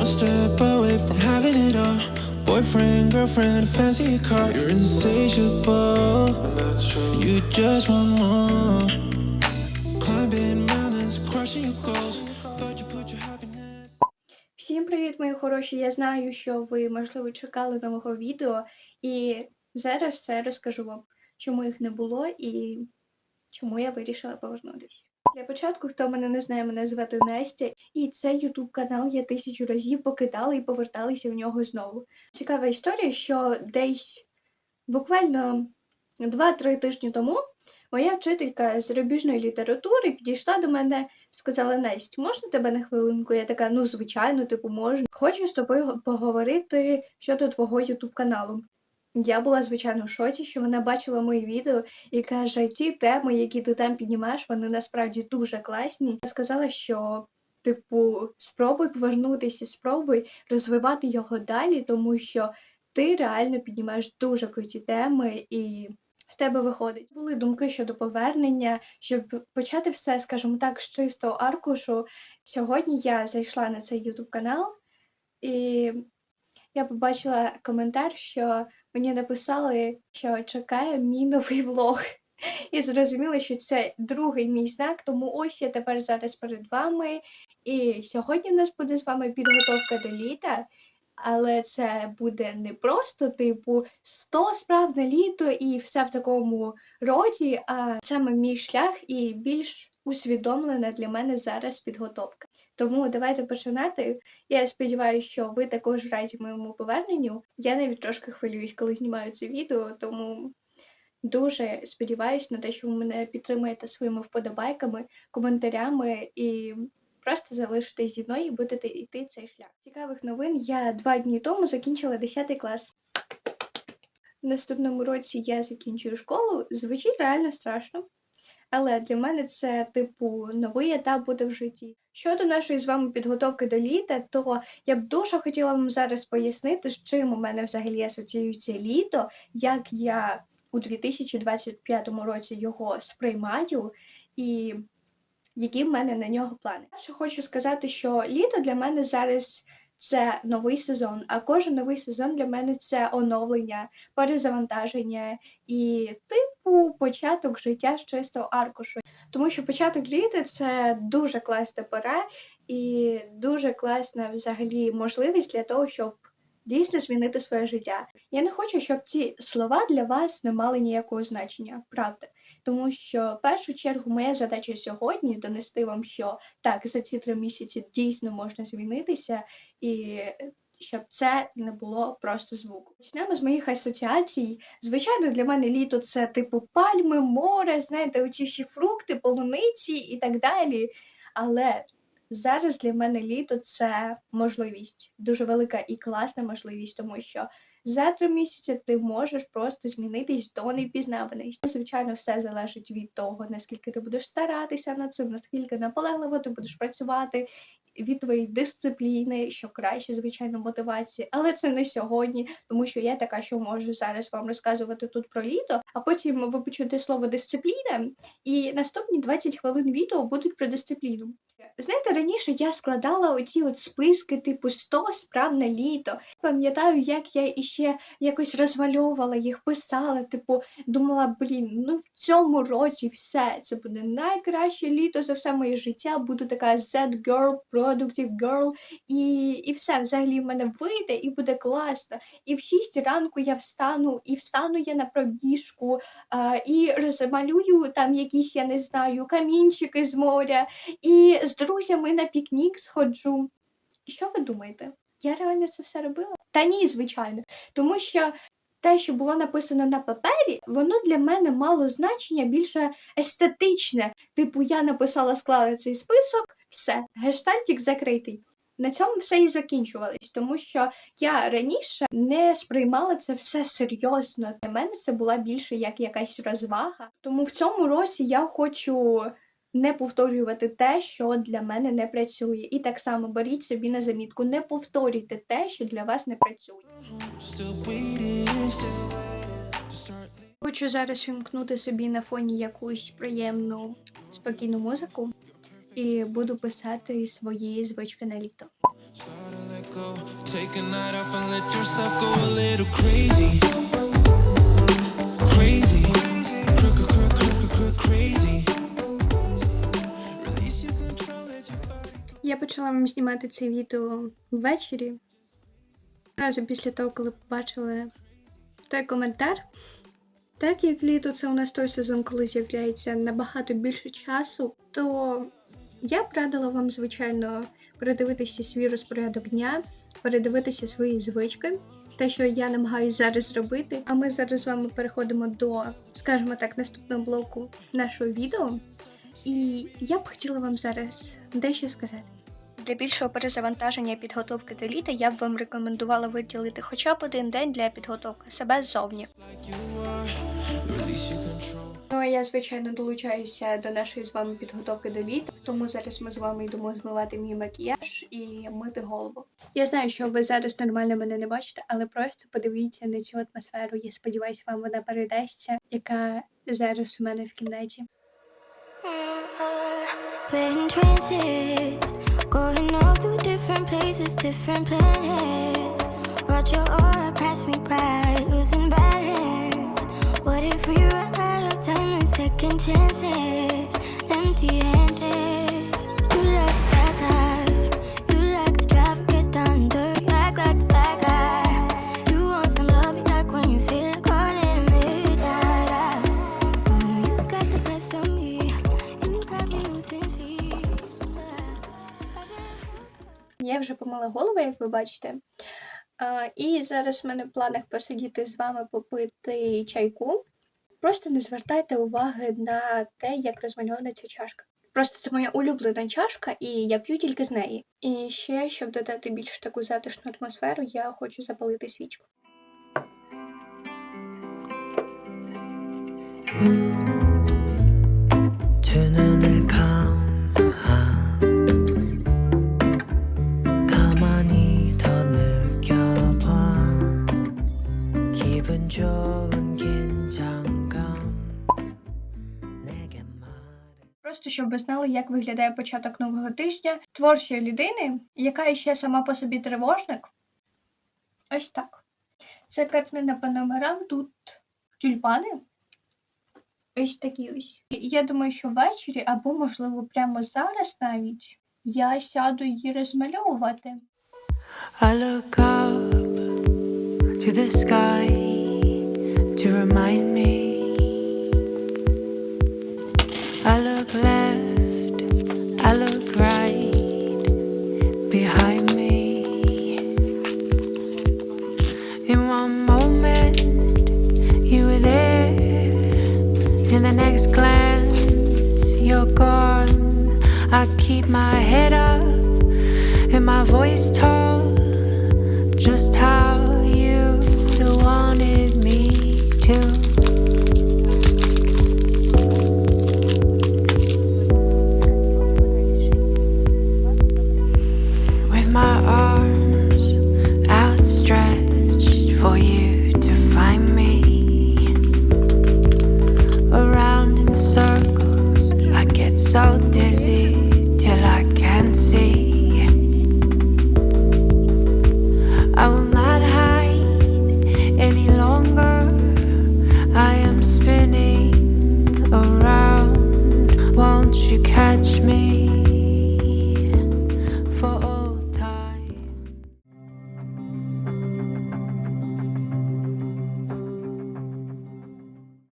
A step away from having it all. Boyfriend, girlfriend, a fancy car. You're insatiable. You just want more. Climbing mountains, crushing your goals. Всім привіт, мої хороші! Я знаю, що ви, можливо, чекали нового відео, і зараз все розкажу вам, чому їх не було і чому я вирішила повернутися. Для початку, хто мене не знає, мене звати Настя, і цей ютуб канал я тисячу разів покидала і поверталася в нього знову. Цікава історія, що десь буквально 2-3 тижні тому моя вчителька з зарубіжної літератури підійшла до мене сказала Настя, можна тебе на хвилинку? Я така, ну звичайно, типу, можна. Хочу з тобою поговорити щодо твого ютуб каналу. Я була звичайно в шоці, що вона бачила мої відео і каже, ті теми, які ти там піднімаєш, вони насправді дуже класні. Я сказала, що, типу, спробуй повернутися, спробуй розвивати його далі, тому що ти реально піднімаєш дуже круті теми і. В тебе виходить. Були думки щодо повернення, щоб почати все, скажімо так, з чистого аркушу. Сьогодні я зайшла на цей ютуб канал, і я побачила коментар, що мені написали, що чекає мій новий влог. І зрозуміла, що це другий мій знак, тому ось я тепер зараз перед вами. І сьогодні в нас буде з вами підготовка до літа. Але це буде не просто, типу, 100 справ на літо і все в такому роді, а саме мій шлях і більш усвідомлена для мене зараз підготовка. Тому давайте починати. Я сподіваюся, що ви також раді моєму поверненню. Я навіть трошки хвилююсь, коли знімаю це відео, тому дуже сподіваюся на те, що ви мене підтримуєте своїми вподобайками, коментарями і просто залишитесь зі мною і будете йти цей шлях. Цікавих новин я два дні тому закінчила 10 клас. В наступному році я закінчую школу. Звучить реально страшно. Але для мене це, типу, новий етап буде в житті. Щодо нашої з вами підготовки до літа, то я б дуже хотіла вам зараз пояснити, з чим у мене взагалі асоціюється літо, як я у 2025 році його сприймаю, і які в мене на нього плани. Хочу сказати, що літо для мене зараз це новий сезон, а кожен новий сезон для мене це оновлення, перезавантаження і типу початок життя з чистого аркушу. Тому що початок літа це дуже класна пора і дуже класна взагалі можливість для того, щоб дійсно змінити своє життя. Я не хочу, щоб ці слова для вас не мали ніякого значення, правда. Тому що в першу чергу моя задача сьогодні донести вам, що так, за ці три місяці дійсно можна змінитися, і щоб це не було просто звуку. Почнемо з моїх асоціацій. Звичайно, для мене літо це типу пальми, море, знаєте, оці всі фрукти, полуниці і так далі. Але зараз для мене літо це можливість, дуже велика і класна можливість, тому що за три місяці ти можеш просто змінитись до невпізнаваності. Звичайно, все залежить від того, наскільки ти будеш старатися над цим, наскільки наполегливо ти будеш працювати. Від твоєї дисципліни, що краще, звичайно, мотивації, але це не сьогодні, тому що я така, що можу зараз вам розказувати тут про літо, а потім ви почуєте слово дисципліна, і наступні 20 хвилин відео будуть про дисципліну. Знаєте, раніше я складала оці от списки, типу 100 справ на літо. Пам'ятаю, як я іще якось розвальовувала їх, писала, типу, думала, блін, ну в цьому році все. Це буде найкраще літо за все моє життя. Буду така Z-girl, productive girl, і, і все взагалі в мене вийде і буде класно. І в 6 ранку я встану, і встану я на пробіжку, а, і розмалюю там якісь, я не знаю, камінчики з моря. І з друзями на пікнік сходжу. Що ви думаєте? Я реально це все робила? Та ні, звичайно. Тому що те, що було написано на папері, воно для мене мало значення більше естетичне. Типу, я написала, склала цей список, все, гештальтик закритий. На цьому все і закінчувалось, тому що я раніше не сприймала це все серйозно. Для мене це була більше як якась розвага. Тому в цьому році я хочу не повторювати те, що для мене не працює. І так само беріть собі на замітку, не повторюйте те, що для вас не працює. Хочу зараз вімкнути собі на фоні якусь приємну спокійну музику і буду писати свої звички на літо. Take a night off and let yourself go a little. Crazy. Я почала вам знімати це відео ввечері. Одразу після того, коли побачила той коментар. Так як літо це у нас той сезон, коли з'являється набагато більше часу, то я б радила вам, звичайно, передивитися свій розпорядок дня, передивитися свої звички, те, що я намагаюся зараз зробити. А ми зараз з вами переходимо до, скажімо так, наступного блоку нашого відео. І я б хотіла вам зараз дещо сказати. Для більшого перезавантаження підготовки до літа я б вам рекомендувала виділити хоча б один день для підготовки себе ззовні. Ну а я, звичайно, долучаюся до нашої з вами підготовки до літа, тому зараз ми з вами йдемо змивати мій макіяж і мити голову. Я знаю, що ви зараз нормально мене не бачите, але просто подивіться на цю атмосферу. Я сподіваюся, вам вона передасться, яка зараз у мене в кімнаті. We're in trances, going off to different places, different planets. Watch your aura pass me by, losing balance. What if we run out of time and second chances? Empty-handed. Вже помила голову, як ви бачите. І зараз в мене в планах посидіти з вами попити чайку. Просто не звертайте уваги на те, як розмальована ця чашка. Просто це моя улюблена чашка, і я п'ю тільки з неї. І ще, щоб додати більш таку затишну атмосферу, я хочу запалити свічку. Просто щоб ви знали, як виглядає початок нового тижня творчої людини, яка ще сама по собі тривожник. Ось так. Це картина по номерам, тут тюльпани. Ось такі ось. Я думаю, що ввечері, або, можливо, прямо зараз навіть я сяду її розмальовувати. I look up to the sky to remind me. Behind me. In one moment, you were there, in the next glance, you're gone. I keep my head up and my voice tall for you.